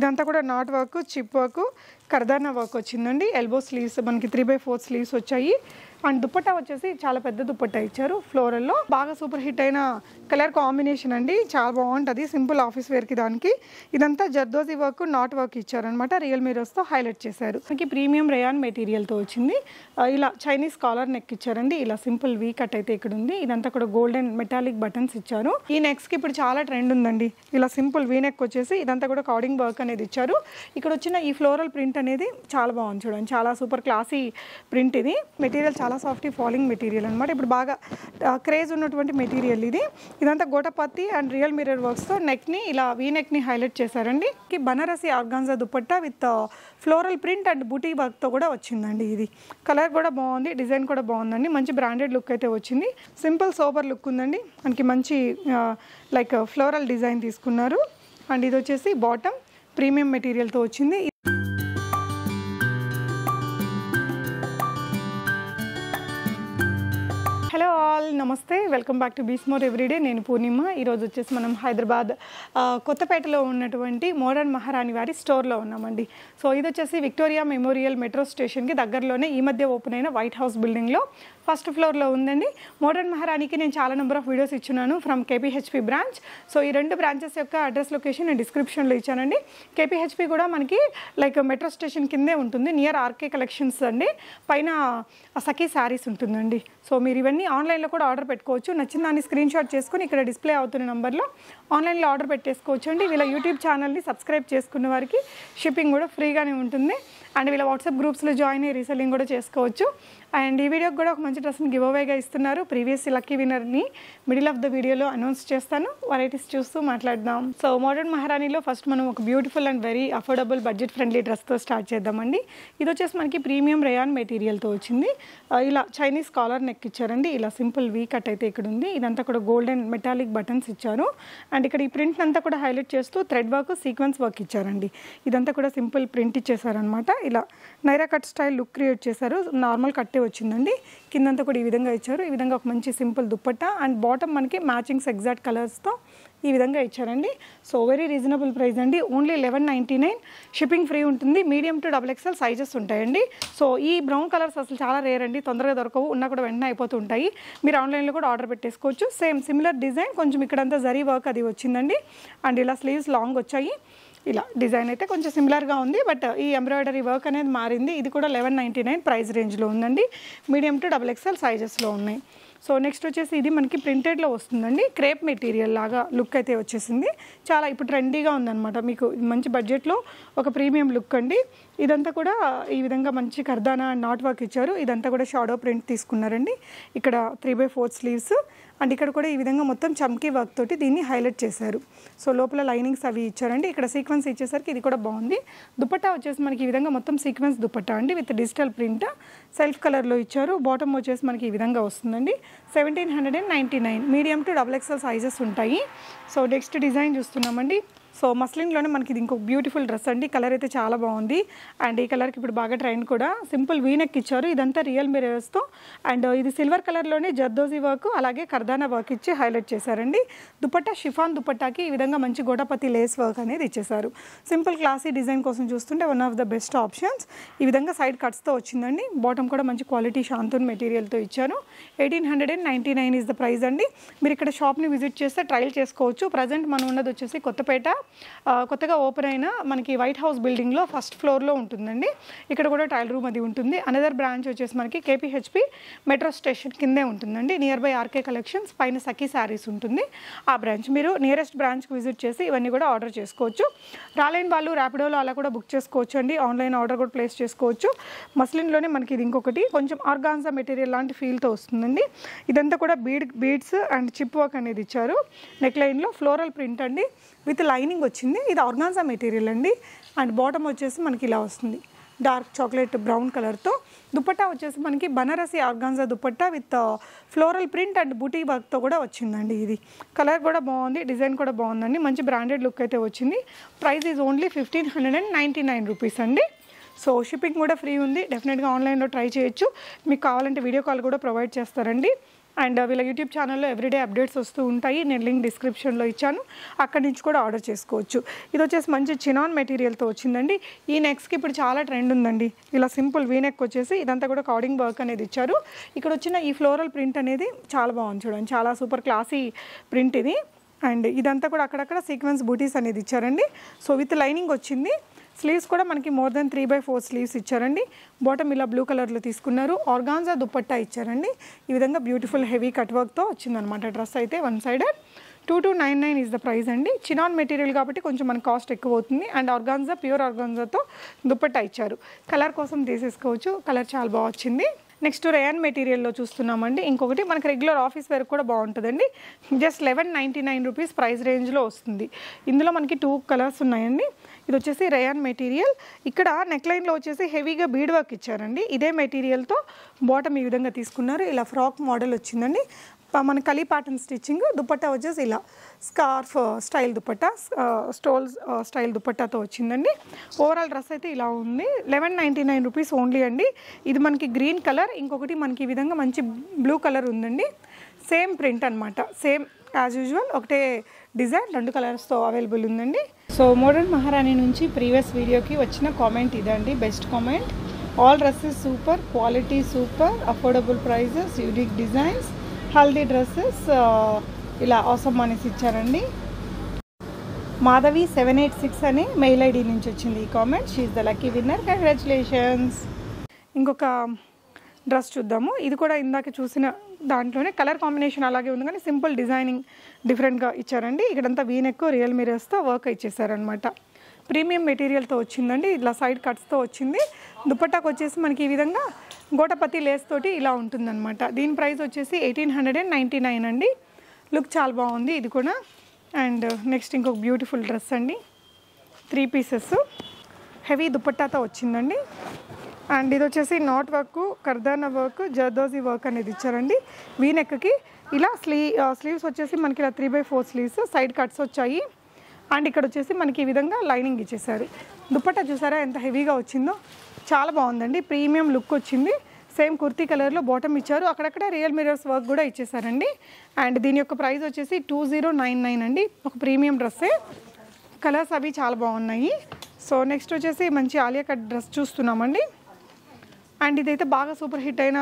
ఇదంతా కూడా knot work chip work కర్దానా work వచ్చిందండి. ఎల్బో స్లీవ్స్ మనకి త్రీ బై ఫోర్ స్లీవ్స్ వచ్చాయి. అండ్ దుప్పట్టా వచ్చేసి చాలా పెద్ద దుప్పట్టా ఇచ్చారు. ఫ్లోరల్లో బాగా సూపర్ హిట్ అయిన కలర్ కాంబినేషన్ అండి. చాలా బాగుంటుంది. సింపుల్ ఆఫీస్ వేర్కి దానికి. ఇదంతా జర్దోజీ వర్క్ నాట్ వర్క్ ఇచ్చారనమాట రియల్ మీరర్స్తో హైలైట్ చేశారు. మనకి ప్రీమియం రేయాన్ మెటీరియల్తో వచ్చింది. ఇలా చైనీస్ కాలర్ నెక్ ఇచ్చారండి. ఇలా సింపుల్ వీ కట్ అయితే ఇక్కడ ఉంది. ఇదంతా కూడా గోల్డెన్ మెటాలిక్ బటన్స్ ఇచ్చారు. ఈ నెక్స్కి ఇప్పుడు చాలా ట్రెండ్ ఉందండి. ఇలా సింపుల్ వీ నెక్ వచ్చేసి ఇదంతా కూడా కార్డింగ్ వర్క్ అనేది ఇచ్చారు. ఇక్కడ వచ్చిన ఈ ఫ్లోరల్ ప్రింట్ అనేది చాలా బాగుంది చూడండి. చాలా సూపర్ క్లాసీ ప్రింట్ ఇది. మెటీరియల్ చాలా సాఫ్ట్ ఫాలింగ్ మెటీరియల్ అనమాట ఇప్పుడు బాగా క్రేజ్ ఉన్నటువంటి మెటీరియల్ ఇది. ఇదంతా గోటపత్తి అండ్ రియల్ మిరర్ వర్క్స్తో నెక్ని ఇలా వీ నెక్ని హైలైట్ చేశారండి. Banarasi organza dupatta with floral print and బూటీ వర్క్తో కూడా వచ్చిందండి ఇది. కలర్ కూడా బాగుంది డిజైన్ కూడా బాగుందండి. మంచి బ్రాండెడ్ లుక్ అయితే వచ్చింది. సింపుల్ సోబర్ లుక్ ఉందండి. మనకి మంచి లైక్ ఫ్లోరల్ డిజైన్ తీసుకున్నారు. అండ్ ఇది వచ్చేసి బాటమ్ ప్రీమియం మెటీరియల్తో వచ్చింది. నమస్తే. వెల్కమ్ బ్యాక్ టు బీస్మోర్ ఎవ్రీడే నేను పూర్ణిమ. ఈరోజు వచ్చేసి మనం హైదరాబాద్ కొత్తపేటలో ఉన్నటువంటి మోడర్న్ మహారాణి వారి స్టోర్లో ఉన్నామండి. సో ఇది వచ్చేసి విక్టోరియా మెమోరియల్ మెట్రో స్టేషన్కి దగ్గరలోనే ఈ మధ్య ఓపెన్ అయిన వైట్ హౌస్ బిల్డింగ్లో. ఫస్ట్ ఫ్లోర్లో ఉందండి. మోడర్న్ మహారాణికి నేను చాలా నెంబర్ ఆఫ్ వీడియోస్ ఇచ్చున్నాను ఫ్రమ్ కేపీహెచ్పి బ్రాంచ్ సో ఈ రెండు బ్రాంచెస్ యొక్క అడ్రస్ లొకేషన్ నేను డిస్క్రిప్షన్లో ఇచ్చానండి. కేపీహెచ్పి కూడా మనకి లైక్ మెట్రో స్టేషన్ కిందే ఉంటుంది. నియర్ ఆర్కే కలెక్షన్స్ అండి. పైన సఖీ శారీస్ ఉంటుందండి. సో మీరు ఇవన్నీ ఆన్లైన్లో కూడా ఆర్డర్ పెట్టుకోవచ్చు. నచ్చిన దాన్ని స్క్రీన్ షాట్ చేసుకుని ఇక్కడ డిస్ప్లే అవుతున్న నెంబర్లో ఆన్లైన్లో ఆర్డర్ పెట్టేసుకోవచ్చు అండి వీళ్ళ యూట్యూబ్ ఛానల్ని సబ్స్క్రైబ్ చేసుకున్న వారికి షిప్పింగ్ కూడా ఫ్రీగానే ఉంటుంది. అండ్ వీళ్ళ వాట్సాప్ గ్రూప్స్లో జాయిన్ అయ్యి రీసెల్లింగ్ కూడా చేసుకోవచ్చు. అండ్ ఈ వీడియోకి కూడా ఒక మంచి డ్రెస్ని గివ్ అవేగా ఇస్తున్నారు. ప్రీవియస్ లక్కీ విన్నర్ని మిడిల్ ఆఫ్ ద వీడియోలో అనౌన్స్ చేస్తాను. వెరైటీస్ చూస్తూ మాట్లాడదాం. సో మోడర్న్ మహారాణిలో ఫస్ట్ మనం ఒక beautiful and very affordable budget friendly డ్రెస్తో start చేద్దామండి. ఇది వచ్చేసి మనకి ప్రీమియం రేయాన్ మెటీరియల్తో వచ్చింది. ఇలా చైనీస్ కాలర్ నెక్ ఇచ్చారండి. ఇలా సింపుల్ వీ కట్ అయితే ఇక్కడ ఉంది. ఇదంతా కూడా గోల్డెన్ మెటాలిక్ బటన్స్ ఇచ్చారు. అండ్ ఇక్కడ ఈ ప్రింట్ అంతా కూడా హైలైట్ చేస్తూ థ్రెడ్ వర్క్ సీక్వెన్స్ వర్క్ ఇచ్చారండి. ఇదంతా కూడా సింపుల్ ప్రింట్ ఇచ్చేసారనమాట. ఇలా Naira cut style look create చేశారు. నార్మల్ కట్టే వచ్చిందండి. కిందంతా కూడా ఈ విధంగా ఇచ్చారు. ఈ విధంగా ఒక మంచి సింపుల్ దుప్పట్టా అండ్ బాటమ్ మనకి మ్యాచింగ్స్ ఎగ్జాక్ట్ కలర్స్తో ఈ విధంగా ఇచ్చారండి. సో వెరీ రీజనబుల్ ప్రైస్ అండి. Only eleven ninety nine shipping free ఉంటుంది medium to double XL sizes ఉంటాయండి. సో ఈ బ్రౌన్ కలర్స్ అసలు చాలా రేర్ అండి. తొందరగా దొరకవు. ఉన్నా కూడా వెంటనే అయిపోతుంటాయి మీరు ఆన్లైన్లో కూడా ఆర్డర్ పెట్టేసుకోవచ్చు. సేమ్ సిమిలర్ డిజైన్ కొంచెం ఇక్కడంతా జరీ వర్క్ అది వచ్చిందండి. అండ్ ఇలా స్లీవ్స్ లాంగ్ వచ్చాయి. ఇలా డిజైన్ అయితే కొంచెం సిమిలర్గా ఉంది బట్ ఈ ఎంబ్రాయిడరీ వర్క్ అనేది మారింది. ఇది కూడా లెవెన్ నైంటీ నైన్ ప్రైస్ రేంజ్లో ఉందండి. మీడియం టు డబుల్ ఎక్స్ఎల్ సైజెస్లో ఉన్నాయి. సో నెక్స్ట్ వచ్చేసి ఇది మనకి ప్రింటెడ్లో వస్తుందండి. క్రేప్ మెటీరియల్ లాగా లుక్ అయితే వచ్చేసింది. చాలా ఇప్పుడు ట్రెండీగా ఉందన్నమాట. మీకు మంచి బడ్జెట్లో ఒక ప్రీమియం లుక్ అండి. ఇదంతా కూడా ఈ విధంగా మంచి కర్దానా అండ్ నాట్ వర్క్ ఇచ్చారు. ఇదంతా కూడా షాడో ప్రింట్ తీసుకున్నారండి. ఇక్కడ three by four sleeves. And ఇక్కడ కూడా ఈ విధంగా మొత్తం చమ్కీ వర్క్ తోటి దీన్ని హైలైట్ చేశారు. సో లోపల లైనింగ్స్ అవి ఇచ్చారండి. ఇక్కడ సీక్వెన్స్ ఇచ్చేసరికి ఇది కూడా బాగుంది. దుపట్టా వచ్చేసి మనకి ఈ విధంగా మొత్తం సీక్వెన్స్ దుపట్టా అండి. With digital print. సెల్ఫ్ కలర్లో ఇచ్చారు. బాటమ్ వచ్చేసి మనకి ఈ విధంగా వస్తుందండి. Seventeen hundred and ninety nine. Medium to double XL sizes ఉంటాయి. సో నెక్స్ట్ డిజైన్ చూస్తున్నామండి. సో మస్లిన్లోనే మనకి ఇది ఇంకొక బ్యూటిఫుల్ డ్రెస్ అండి. కలర్ అయితే చాలా బాగుంది. అండ్ ఈ కలర్కి ఇప్పుడు బాగా ట్రెండ్ కూడా. సింపుల్ వీనెక్ ఇచ్చారు. ఇదంతా రియల్ మిరర్స్తో అండ్ ఇది సిల్వర్ కలర్లోనే జర్దోజీ వర్క్ అలాగే కర్దానా వర్క్ ఇచ్చి హైలైట్ చేశారండి. దుపట్టా షిఫాన్ దుపట్టాకి ఈ విధంగా మంచి గోడపతి లేస్ వర్క్ అనేది ఇచ్చేసారు సింపుల్ క్లాసీ డిజైన్ కోసం చూస్తుంటే one of the best options. ఈ విధంగా సైడ్ కట్స్తో వచ్చిందండి. బాటమ్ కూడా మంచి క్వాలిటీ షాంతూన్ మెటీరియల్తో ఇచ్చాను eighteen hundred and ninety nine is the price అండి. మీరు ఇక్కడ షాప్ని విజిట్ చేస్తే ట్రయల్ చేసుకోవచ్చు. ప్రజెంట్ మనం ఉన్నది వచ్చేసి కొత్తపేట కొత్తగా ఓపెన్ అయిన మనకి వైట్ హౌస్ బిల్డింగ్లో ఫస్ట్ ఫ్లోర్లో ఉంటుందండి. ఇక్కడ కూడా టైల్ రూమ్ అది ఉంటుంది. అనదర్ బ్రాంచ్ వచ్చేసి మనకి కేపీహెచ్పి మెట్రో స్టేషన్ కిందే ఉంటుందండి. నియర్ బై ఆర్కే కలెక్షన్స్ పైన సఖీ శారీస్ ఉంటుంది. ఆ బ్రాంచ్ మీరు నియరెస్ట్ బ్రాంచ్కి విజిట్ చేసి ఇవన్నీ కూడా ఆర్డర్ చేసుకోవచ్చు. రాలేని వాళ్ళు ర్యాపిడోలో అలా కూడా బుక్ చేసుకోవచ్చు అండి ఆన్లైన్ ఆర్డర్ కూడా ప్లేస్ చేసుకోవచ్చు. మస్లిన్లోనే మనకి ఇది ఇంకొకటి. కొంచెం ఆర్గాన్జా మెటీరియల్ లాంటి ఫీల్తో వస్తుందండి. ఇదంతా కూడా bead beads and chip work అనేది ఇచ్చారు. నెక్ లైన్లో ఫ్లోరల్ ప్రింట్ అండి. విత్ లైన్ లైనింగ్ వచ్చింది. ఇది ఆర్గాన్జా మెటీరియల్ అండి. అండ్ బాటమ్ వచ్చేసి మనకి ఇలా వస్తుంది. డార్క్ చాక్లెట్ బ్రౌన్ కలర్తో దుపట్టా వచ్చేసి మనకి Banarasi organza dupatta with uh, floral print and booti వర్క్తో కూడా వచ్చిందండి ఇది. కలర్ కూడా బాగుంది డిజైన్ కూడా బాగుందండి. మంచి బ్రాండెడ్ లుక్ అయితే వచ్చింది. Price is only fifteen hundred and ninety nine rupees అండి. సో షిప్పింగ్ కూడా ఫ్రీ ఉంది. డెఫినెట్గా ఆన్లైన్లో ట్రై చేయొచ్చు. మీకు కావాలంటే వీడియో కాల్ కూడా ప్రొవైడ్ చేస్తారండి. అండ్ వీళ్ళ యూట్యూబ్ ఛానల్లో ఎవ్రీడే అప్డేట్స్ వస్తూ ఉంటాయి. నేను లింక్ డిస్క్రిప్షన్లో ఇచ్చాను. అక్కడి నుంచి కూడా ఆర్డర్ చేసుకోవచ్చు. ఇది వచ్చేసి మంచి చినాన్ మెటీరియల్తో వచ్చిందండి. ఈ నెక్స్కి ఇప్పుడు చాలా ట్రెండ్ ఉందండి. ఇలా సింపుల్ వీనెక్ వచ్చేసి ఇదంతా కూడా కార్డింగ్ వర్క్ అనేది ఇచ్చారు. ఇక్కడ వచ్చిన ఈ ఫ్లోరల్ ప్రింట్ అనేది చాలా బాగుంది చూడండి. చాలా సూపర్ క్లాసీ ప్రింట్ ఇది. అండ్ ఇదంతా కూడా అక్కడక్కడ సీక్వెన్స్ బూటీస్ అనేది ఇచ్చారండి. సో విత్ లైనింగ్ వచ్చింది. స్లీవ్స్ కూడా మనకి more than three by four sleeves ఇచ్చారండి. బాటమ్ ఇలా బ్లూ కలర్లో తీసుకున్నారు. ఆర్గాన్జా దుప్పట్టా ఇచ్చారండి. ఈ విధంగా బ్యూటిఫుల్ హెవీ కట్ వర్క్తో వచ్చిందనమాట డ్రెస్ అయితే one sided two two nine nine is the price అండి. చినాన్ మెటీరియల్ కాబట్టి కొంచెం మన కాస్ట్ ఎక్కువ అవుతుంది. అండ్ ఆర్గాన్జా ప్యూర్ ఆర్గాన్జాతో దుప్పట్టా ఇచ్చారు. కలర్ కోసం తీసేసుకోవచ్చు. కలర్ చాలా బాగా వచ్చింది. నెక్స్ట్ రేయన్ మెటీరియల్లో చూస్తున్నామండి. ఇంకొకటి మనకి రెగ్యులర్ ఆఫీస్ వేర్ కూడా బాగుంటుందండి. Just eleven ninety nine rupees price రేంజ్లో వస్తుంది. ఇందులో మనకి టూ కలర్స్ ఉన్నాయండి. ఇది వచ్చేసి రయాన్ మెటీరియల్ ఇక్కడ నెక్ లైన్లో వచ్చేసి హెవీగా బీడ్ వర్క్ ఇచ్చారండి. ఇదే మెటీరియల్తో బాటమ్ ఈ విధంగా తీసుకున్నారు. ఇలా ఫ్రాక్ మోడల్ వచ్చిందండి. మన కలీ ప్యాటర్న్ స్టిచ్చింగ్ దుపట్టా వచ్చేసి ఇలా scarf style uh, dupatta stoles style uh, uh, దుపట్టాతో వచ్చిందండి. ఓవరాల్ డ్రెస్ అయితే ఇలా ఉంది. Eleven ninety nine rupees only అండి. ఇది మనకి గ్రీన్ కలర్ ఇంకొకటి మనకి ఈ విధంగా మంచి బ్లూ కలర్ ఉందండి. సేమ్ ప్రింట్ అనమాట సేమ్ యాజ్ యూజువల్ ఒకటే డిజైన్ రెండు కలర్స్తో అవైలబుల్ ఉందండి. సో మోడర్న్ మహారాణి నుంచి ప్రీవియస్ వీడియోకి వచ్చిన కామెంట్ ఇదండి. Best comment. All dresses super quality super affordable prices unique designs haldi dresses ఇలా అవసరం అనేసి ఇచ్చారండి. మాధవి సెవెన్ ఎయిట్ సిక్స్ అని మెయిల్ ఐడి నుంచి వచ్చింది ఈ comment she the lucky winner congratulations ఇంకొక డ్రెస్ చూద్దాము. ఇది కూడా ఇందాక చూసిన దాంట్లోనే కలర్ కాంబినేషన్ అలాగే ఉంది కానీ సింపుల్ డిజైనింగ్ డిఫరెంట్గా ఇచ్చారండి. ఇక్కడంతా వీనెక్ రియల్ మిరర్స్తో వర్క్ ఇచ్చేసారనమాట ప్రీమియం మెటీరియల్తో వచ్చిందండి ఇలా సైడ్ కట్స్తో వచ్చింది. దుపట్టాకు వచ్చేసి మనకి ఈ విధంగా గోటపతి లేస్ తోటి ఇలా ఉంటుందన్నమాట. దీని ప్రైస్ వచ్చేసి eighteen hundred and ninety nine అండి. లుక్ చాలా బాగుంది ఇది కూడా. అండ్ నెక్స్ట్ ఇంకొక బ్యూటిఫుల్ డ్రెస్ అండి. Three pieces. హెవీ దుపట్టాతో వచ్చిందండి. అండ్ ఇది వచ్చేసి knot work kardana work zardozi work అనేది ఇచ్చారండి. వీనెక్కి ఇలా స్లీ స్లీవ్స్ వచ్చేసి మనకి ఇలా three by four sleeves side cuts వచ్చాయి. అండ్ ఇక్కడ వచ్చేసి మనకి ఈ విధంగా లైనింగ్ ఇచ్చేసారు దుపట్టా చూసారా ఎంత హెవీగా వచ్చిందో? చాలా బాగుందండి. ప్రీమియం లుక్ వచ్చింది. సేమ్ కుర్తీ కలర్లో బాటమ్ ఇచ్చారు. అక్కడక్కడ రియల్ మిరర్స్ వర్క్ కూడా ఇచ్చేసారండి అండ్ దీని యొక్క ప్రైస్ వచ్చేసి టూ జీరో నైన్ నైన్ అండి. ఒక ప్రీమియం డ్రెస్సే. కలర్స్ అవి చాలా బాగున్నాయి. సో నెక్స్ట్ వచ్చేసి మంచి ఆలియా కట్ డ్రెస్ చూస్తున్నామండి. అండ్ ఇదైతే బాగా సూపర్ హిట్ అయిన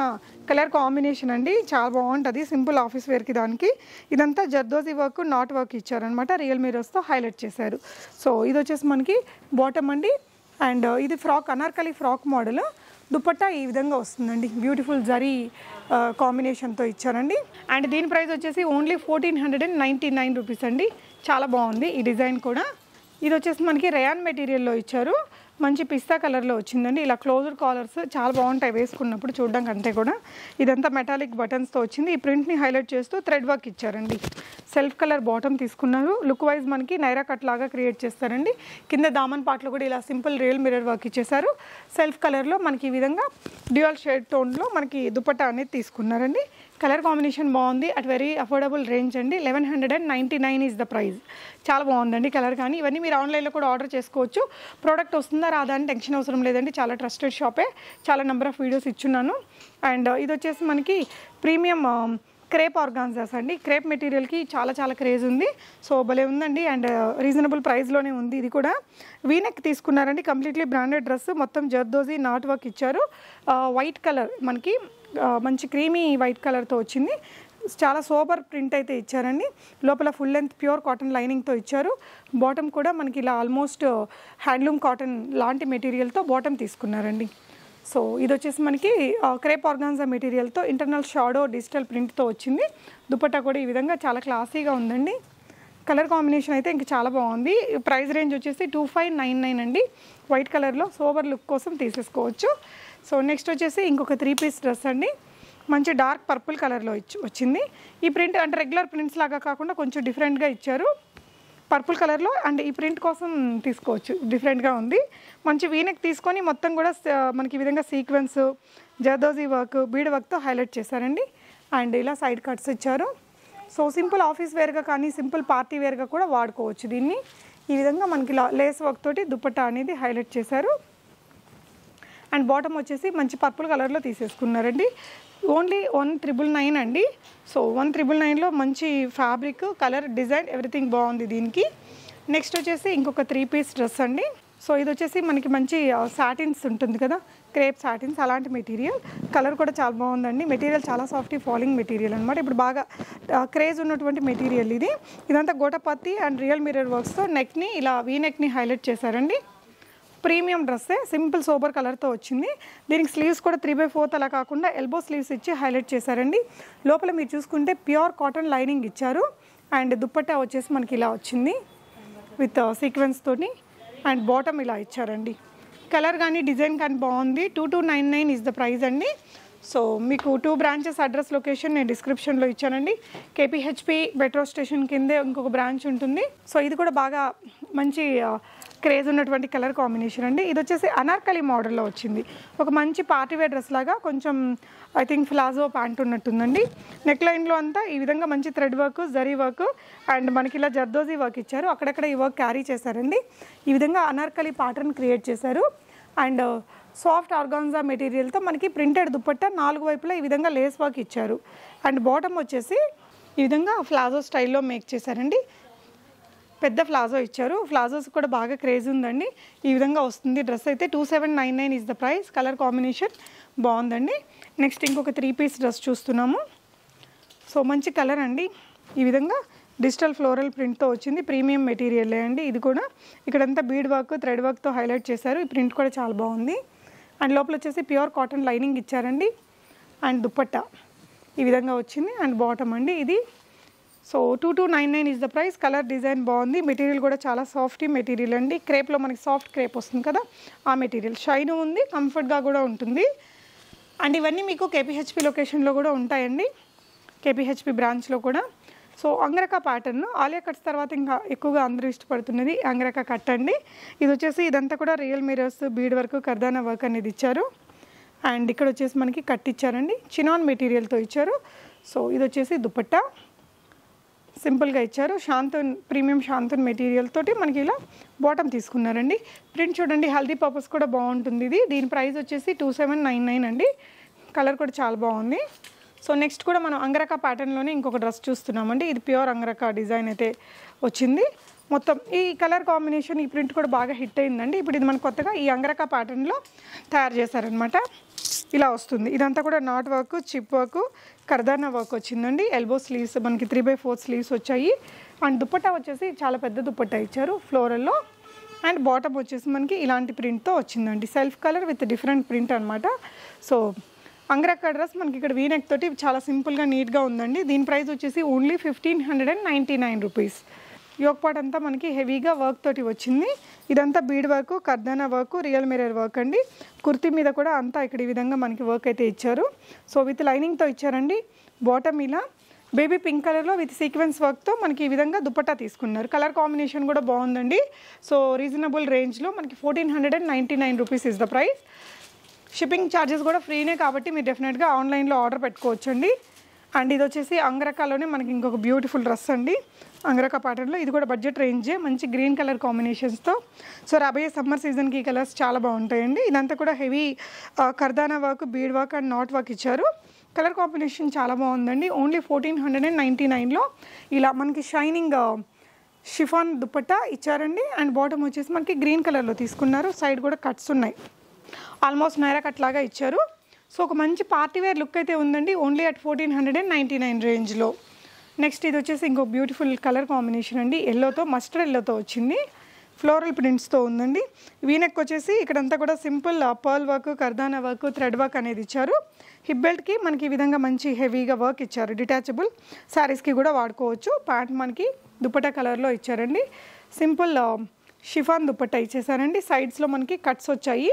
కలర్ కాంబినేషన్ అండి. చాలా బాగుంటుంది. సింపుల్ ఆఫీస్ వేర్కి దానికి. ఇదంతా జర్దోజీ వర్క్ నాట్ వర్క్ ఇచ్చారనమాట రియల్ మిరర్స్తో హైలైట్ చేశారు. సో ఇది వచ్చేసి మనకి బాటమ్ అండి. అండ్ ఇది frock Anarkali frock model. Dupatta ఈ విధంగా వస్తుందండి. బ్యూటిఫుల్ జరీ కాంబినేషన్తో ఇచ్చారండి. అండ్ దీని ప్రైస్ వచ్చేసి only fourteen hundred and ninety nine rupees అండి. చాలా బాగుంది ఈ డిజైన్ కూడా. ఇది వచ్చేసి మనకి రయాన్ మెటీరియల్లో ఇచ్చారు. మంచి పిస్తా కలర్లో వచ్చిందండి. ఇలా క్లోజర్ కాలర్స్ చాలా బాగుంటాయి వేసుకున్నప్పుడు చూడడం కంటే కూడా. ఇదంతా మెటాలిక్ బటన్స్తో వచ్చింది. ఈ ప్రింట్ని హైలైట్ చేస్తూ థ్రెడ్ వర్క్ ఇచ్చారండి. సెల్ఫ్ కలర్ బాటమ్ తీసుకున్నారు. లుక్ వైజ్ మనకి నైరా కట్ లాగా క్రియేట్ చేస్తారండి. కింద దామన్ పాటలు కూడా ఇలా సింపుల్ రియల్ మిరర్ వర్క్ ఇచ్చేసారు సెల్ఫ్ కలర్లో మనకి ఈ విధంగా డ్యూయల్ షేడ్ టోన్లో మనకి దుపట్టా అనేది తీసుకున్నారండి. కలర్ కాంబినేషన్ బాగుంది. అట్ వెరీ అఫోర్డబుల్ రేంజ్ అండి. Eleven hundred and ninety nine is the price చాలా బాగుందండి కలర్ కానీ. ఇవన్నీ మీరు ఆన్లైన్లో కూడా ఆర్డర్ చేసుకోవచ్చు. ప్రోడక్ట్ వస్తుందా రాదా అని టెన్షన్ అవసరం లేదండి. చాలా ట్రస్టెడ్ షాపే. చాలా నెంబర్ ఆఫ్ వీడియోస్ ఇచ్చున్నాను. అండ్ ఇది వచ్చేసి మనకి ప్రీమియం క్రేప్ ఆర్గాన్జాస్ అండి. క్రేప్ మెటీరియల్కి చాలా చాలా క్రేజ్ ఉంది. సో భలే ఉందండి. అండ్ రీజనబుల్ ప్రైస్లోనే ఉంది ఇది కూడా. వీనెక్ తీసుకున్నారండి. Completely branded dress. మొత్తం జర్దోజీ నాట్ వర్క్ ఇచ్చారు. వైట్ కలర్ మనకి మంచి క్రీమీ వైట్ కలర్తో వచ్చింది. చాలా సోబర్ ప్రింట్ అయితే ఇచ్చారండి. లోపల ఫుల్ లెంత్ ప్యూర్ కాటన్ లైనింగ్తో ఇచ్చారు. బాటమ్ కూడా మనకి ఇలా ఆల్మోస్ట్ హ్యాండ్లూమ్ కాటన్ లాంటి మెటీరియల్తో బాటమ్ తీసుకున్నారండి. సో ఇది వచ్చేసి మనకి క్రేప్ ఆర్గాన్జా మెటీరియల్తో ఇంటర్నల్ షాడో డిజిటల్ ప్రింట్తో వచ్చింది. దుపట్టా కూడా ఈ విధంగా చాలా క్లాసీగా ఉందండి. కలర్ కాంబినేషన్ అయితే ఇంక చాలా బాగుంది. ప్రైస్ రేంజ్ వచ్చేసి టూ ఫైవ్ నైన్ నైన్ అండి. వైట్ కలర్లో సోబర్ లుక్ కోసం తీసేసుకోవచ్చు. సో నెక్స్ట్ వచ్చేసి ఇంకొక త్రీ పీస్ డ్రెస్ అండి. మంచి డార్క్ పర్పుల్ కలర్లో ఇచ్చి వచ్చింది. ఈ ప్రింట్ అంటే రెగ్యులర్ ప్రింట్స్ లాగా కాకుండా కొంచెం డిఫరెంట్గా ఇచ్చారు. పర్పుల్ కలర్లో అండ్ ఈ ప్రింట్ కోసం తీసుకోవచ్చు. డిఫరెంట్గా ఉంది. మంచి వీనెక్ తీసుకొని మొత్తం కూడా మనకి ఈ విధంగా సీక్వెన్స్ జర్దోజీ వర్క్ బీడ్ వర్క్తో హైలైట్ చేశారండి. అండ్ ఇలా సైడ్ కట్స్ ఇచ్చారు. సో సింపుల్ ఆఫీస్ వేర్గా కానీ సింపుల్ పార్టీ వేర్గా కూడా వాడుకోవచ్చు దీన్ని. ఈ విధంగా మనకి లేస్ వర్క్ తోటి దుప్పటా అనేది హైలైట్ చేశారు. అండ్ బాటమ్ వచ్చేసి మంచి పర్పుల్ కలర్లో తీసేసుకున్నారండి. ఓన్లీ వన్ త్రిబుల్ నైన్ అండి. సో వన్ త్రిబుల్ నైన్లో మంచి ఫ్యాబ్రిక్ కలర్ డిజైన్ ఎవ్రీథింగ్ బాగుంది దీనికి. నెక్స్ట్ వచ్చేసి ఇంకొక త్రీ పీస్ డ్రెస్ అండి. సో ఇది వచ్చేసి మనకి మంచి సాటిన్స్ ఉంటుంది కదా క్రేప్ సాటిన్స్ అలాంటి మెటీరియల్. కలర్ కూడా చాలా బాగుందండి. మెటీరియల్ చాలా సాఫ్ట్ ఫాలింగ్ మెటీరియల్ అనమాట ఇప్పుడు బాగా క్రేజ్ ఉన్నటువంటి మెటీరియల్ ఇది. ఇదంతా గోటపత్తి అండ్ రియల్ మిరర్ వర్క్స్తో నెక్ని ఇలా వీ నెక్ని హైలైట్ చేశారండి. ప్రీమియం డ్రెస్సే సింపుల్ సోబర్ కలర్తో వచ్చింది. దీనికి స్లీవ్స్ కూడా త్రీ బై ఫోర్త్ అలా కాకుండా ఎల్బో స్లీవ్స్ ఇచ్చి హైలైట్ చేశారండి. లోపల మీరు చూసుకుంటే ప్యూర్ కాటన్ లైనింగ్ ఇచ్చారు. అండ్ దుప్పట్టా వచ్చేసి మనకి ఇలా వచ్చింది. విత్ సీక్వెన్స్ uh, తోని. అండ్ బాటమ్ ఇలా ఇచ్చారండి. కలర్ కానీ డిజైన్ కానీ బాగుంది. Two two nine nine is the price అండి. సో మీకు టూ బ్రాంచెస్ అడ్రస్ లొకేషన్ నేను డిస్క్రిప్షన్లో ఇచ్చానండి. కేపీహెచ్పి మెట్రో స్టేషన్ కిందే ఇంకొక బ్రాంచ్ ఉంటుంది. సో ఇది కూడా బాగా మంచి uh, క్రేజ్ ఉన్నటువంటి కలర్ కాంబినేషన్ అండి. ఇది వచ్చేసి అనార్కలి మోడల్లో వచ్చింది. ఒక మంచి పార్టీవేర్ డ్రెస్ లాగా కొంచెం ఐ థింక్ ఫ్లాజో ప్యాంట్ ఉన్నట్టుందండి. నెక్ లైన్లో అంతా ఈ విధంగా మంచి thread work zari work and మనకి ఇలా జర్దోజీ వర్క్ ఇచ్చారు. అక్కడక్కడ ఈ వర్క్ క్యారీ చేశారండి. ఈ విధంగా అనార్కలి ప్యాటర్న్ క్రియేట్ చేశారు. అండ్ సాఫ్ట్ ఆర్గాన్జా మెటీరియల్తో మనకి ప్రింటెడ్ దుప్పట్టా నాలుగు వైపులా ఈ విధంగా లేస్ వర్క్ ఇచ్చారు. అండ్ బాటమ్ వచ్చేసి ఈ విధంగా ఫ్లాజో స్టైల్లో మేక్ చేశారండి. పెద్ద ఫ్లాజో ఇచ్చారు. ఫ్లాజోస్ కూడా బాగా క్రేజ్ ఉందండి. ఈ విధంగా వస్తుంది డ్రెస్ అయితే. Two seven nine nine is the price colour combination బాగుందండి. నెక్స్ట్ ఇంకొక త్రీ పీస్ డ్రెస్ చూస్తున్నాము. సో మంచి కలర్ అండి. ఈ విధంగా డిజిటల్ ఫ్లోరల్ ప్రింట్తో వచ్చింది. ప్రీమియం మెటీరియల్ అండి. ఇది కూడా ఇక్కడంతా బీడ్ వర్క్ థ్రెడ్ వర్క్తో హైలైట్ చేశారు. ఈ ప్రింట్ కూడా చాలా బాగుంది. అండ్ లోపల వచ్చేసి ప్యూర్ కాటన్ లైనింగ్ ఇచ్చారండి. అండ్ దుప్పట్ట ఈ విధంగా వచ్చింది. అండ్ బాటమ్ అండి ఇది. So two two nine nine is the price colour design బాగుంది. మెటీరియల్ కూడా చాలా సాఫ్ట్ మెటీరియల్ అండి. క్రేప్లో మనకి సాఫ్ట్ క్రేప్ వస్తుంది కదా ఆ మెటీరియల్ షైన్ ఉంది కంఫర్ట్గా కూడా ఉంటుంది. అండ్ ఇవన్నీ మీకు కేపీహెచ్పి లొకేషన్లో కూడా ఉంటాయండి. కేపీహెచ్పి బ్రాంచ్లో కూడా. So angrakha pattern Alia cuts తర్వాత ఇంకా ఎక్కువగా అందరూ ఇష్టపడుతున్నది అంగరక కట్ అండి. ఇది వచ్చేసి ఇదంతా కూడా real mirrors bead work kardana work అనేది ఇచ్చారు. అండ్ ఇక్కడ వచ్చేసి మనకి కట్ ఇచ్చారండి. చినాన్ మెటీరియల్తో ఇచ్చారు. సో ఇది వచ్చేసి దుపట్టా. సింపుల్గా ఇచ్చారు. శాంతన్ ప్రీమియం శాంతన్ మెటీరియల్ తోటి మనకి ఇలా బాటమ్ తీసుకున్నారండి. ప్రింట్ చూడండి హెల్దీ పర్పస్ కూడా బాగుంటుంది ఇది. దీని ప్రైస్ వచ్చేసి టూ సెవెన్ నైన్ నైన్ అండి. కలర్ కూడా చాలా బాగుంది. సో నెక్స్ట్ కూడా మనం అంగరక ప్యాటర్న్లోనే ఇంకొక డ్రెస్ చూస్తున్నామండి. ఇది ప్యూర్ అంగరక డిజైన్ అయితే వచ్చింది. మొత్తం ఈ కలర్ కాంబినేషన్ ఈ ప్రింట్ కూడా బాగా హిట్ అయిందండి. ఇప్పుడు ఇది మనకు కొత్తగా ఈ అంగరక ప్యాటర్న్లో తయారు చేశారనమాట ఇలా వస్తుంది. ఇదంతా కూడా knot work chip work kardana work వచ్చిందండి. ఎల్బో స్లీవ్స్ మనకి త్రీ బై ఫోర్ స్లీవ్స్ వచ్చాయి. అండ్ దుప్పట్టా వచ్చేసి చాలా పెద్ద దుప్పట్టా ఇచ్చారు ఫ్లోరల్లో అండ్ బాటమ్ వచ్చేసి మనకి ఇలాంటి ప్రింట్తో వచ్చిందండి. Self colour with different print అనమాట సో అంగరక్క డ్రెస్ మనకి ఇక్కడ వీనెక్ తోటి చాలా సింపుల్గా నీట్గా ఉందండి. దీని ప్రైస్ వచ్చేసి only fifteen hundred and ninety nine rupees yoke part అంతా మనకి హెవీగా వర్క్ తోటి వచ్చింది. ఇదంతా bead work kardana work real mirror work అండి. కుర్తీ మీద కూడా అంతా ఇక్కడ ఈ విధంగా మనకి వర్క్ అయితే ఇచ్చారు. సో విత్ లైనింగ్తో ఇచ్చారండి. బాటమ్ ఇలా. బేబీ పింక్ కలర్లో విత్ సీక్వెన్స్ వర్క్తో మనకి ఈ విధంగా దుపట్టా తీసుకున్నారు. కలర్ కాంబినేషన్ కూడా బాగుందండి. సో రీజనబుల్ రేంజ్లో మనకి fourteen hundred and ninety nine rupees is the price. Shipping charges కూడా ఫ్రీనే కాబట్టి మీరు డెఫినెట్గా ఆన్లైన్లో ఆర్డర్ పెట్టుకోవచ్చండి. అండ్ ఇది వచ్చేసి అంగరకాలోనే మనకి ఇంకొక బ్యూటిఫుల్ డ్రెస్ అండి. అంగరక ప్యాటర్న్లో ఇది కూడా బడ్జెట్ రేంజే మంచి గ్రీన్ కలర్ కాంబినేషన్స్తో సో రాబోయే సమ్మర్ సీజన్కి ఈ కలర్స్ చాలా బాగుంటాయండి. ఇదంతా కూడా heavy kardana work bead work and knot work ఇచ్చారు. కలర్ కాంబినేషన్ చాలా బాగుందండి. Only fourteen hundred and ninety నైన్లో ఇలా మనకి షైనింగ్ షిఫాన్ దుప్పట్టా ఇచ్చారండి. అండ్ బాటమ్ వచ్చేసి మనకి గ్రీన్ కలర్లో తీసుకున్నారు. సైడ్ కూడా కట్స్ ఉన్నాయి. ఆల్మోస్ట్ నైరా కట్ లాగా ఇచ్చారు. సో ఒక మంచి పార్టీ వేర్ లుక్ అయితే ఉందండి only at fourteen hundred and ninety nine రేంజ్లో నెక్స్ట్ ఇది వచ్చేసి ఇంకో బ్యూటిఫుల్ కలర్ కాంబినేషన్ అండి ఎల్లోతో మస్టర్డ్ ఎల్లోతో వచ్చింది. ఫ్లోరల్ ప్రింట్స్తో ఉందండి. వీనెక్ వచ్చేసి ఇక్కడంతా కూడా simple pearl work kardana work thread work అనేది ఇచ్చారు. హిప్ బెల్ట్కి మనకి ఈ విధంగా మంచి హెవీగా వర్క్ ఇచ్చారు. డిటాచబుల్ శారీస్కి కూడా వాడుకోవచ్చు. ప్యాంట్ మనకి దుపట్టా కలర్లో ఇచ్చారండి. సింపుల్ షిఫాన్ దుపట్టా ఇచ్చేసారండి. సైడ్స్లో మనకి కట్స్ వచ్చాయి.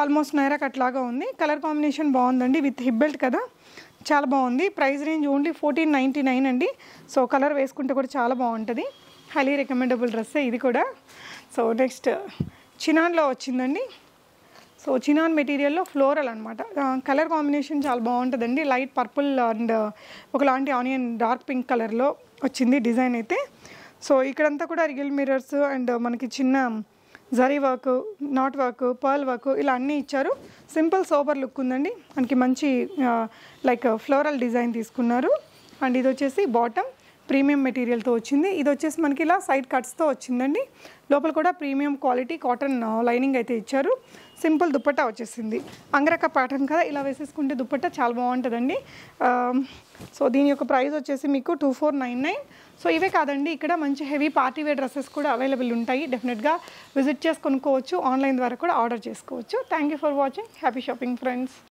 ఆల్మోస్ట్ నైరా కట్ లాగా ఉంది. కలర్ కాంబినేషన్ బాగుందండి విత్ హిప్ బెల్ట్ కదా. చాలా బాగుంది. Price range only fourteen ninety nine అండి. సో కలర్ వేసుకుంటే కూడా చాలా బాగుంటుంది. హైలీ రికమెండబుల్ డ్రెస్సే ఇది కూడా. సో నెక్స్ట్ చినాన్లో వచ్చిందండి. సో చినాన్ మెటీరియల్లో ఫ్లోరల్ అనమాట కలర్ కాంబినేషన్ చాలా బాగుంటుందండి. లైట్ పర్పుల్ అండ్ ఒకలాంటి ఆనియన్ డార్క్ పింక్ కలర్లో వచ్చింది డిజైన్ అయితే. సో ఇక్కడంతా కూడా రియల్ మిరర్స్ అండ్ మనకి చిన్న zari work knot work pearl work ఇలా అన్నీ ఇచ్చారు. సింపుల్ సోబర్ లుక్ ఉందండి. మనకి మంచి లైక్ ఫ్లోరల్ డిజైన్ తీసుకున్నారు. అండ్ ఇది వచ్చేసి బాటమ్ ప్రీమియం మెటీరియల్తో వచ్చింది. ఇది వచ్చేసి మనకి ఇలా సైడ్ కట్స్తో వచ్చిందండి. లోపల కూడా ప్రీమియం క్వాలిటీ కాటన్ లైనింగ్ అయితే ఇచ్చారు. సింపుల్ దుప్పట్టా వచ్చేసింది. అంగరక ప్యాటర్న్ కదా ఇలా వేసేసుకుంటే దుప్పట్టా చాలా బాగుంటుందండి. సో దీని యొక్క ప్రైస్ వచ్చేసి మీకు two four nine nine. So ఇవే కాదండి ఇక్కడ మంచి హెవీ పార్టీ వేర్ డ్రెస్సెస్ కూడా అవైలబుల్ ఉంటాయి. డెఫినెట్గా విజిట్ చేసి కొనుక్కోవచ్చు ఆన్లైన్ ద్వారా కూడా ఆర్డర్ చేసుకోవచ్చు. Thank you for watching happy shopping friends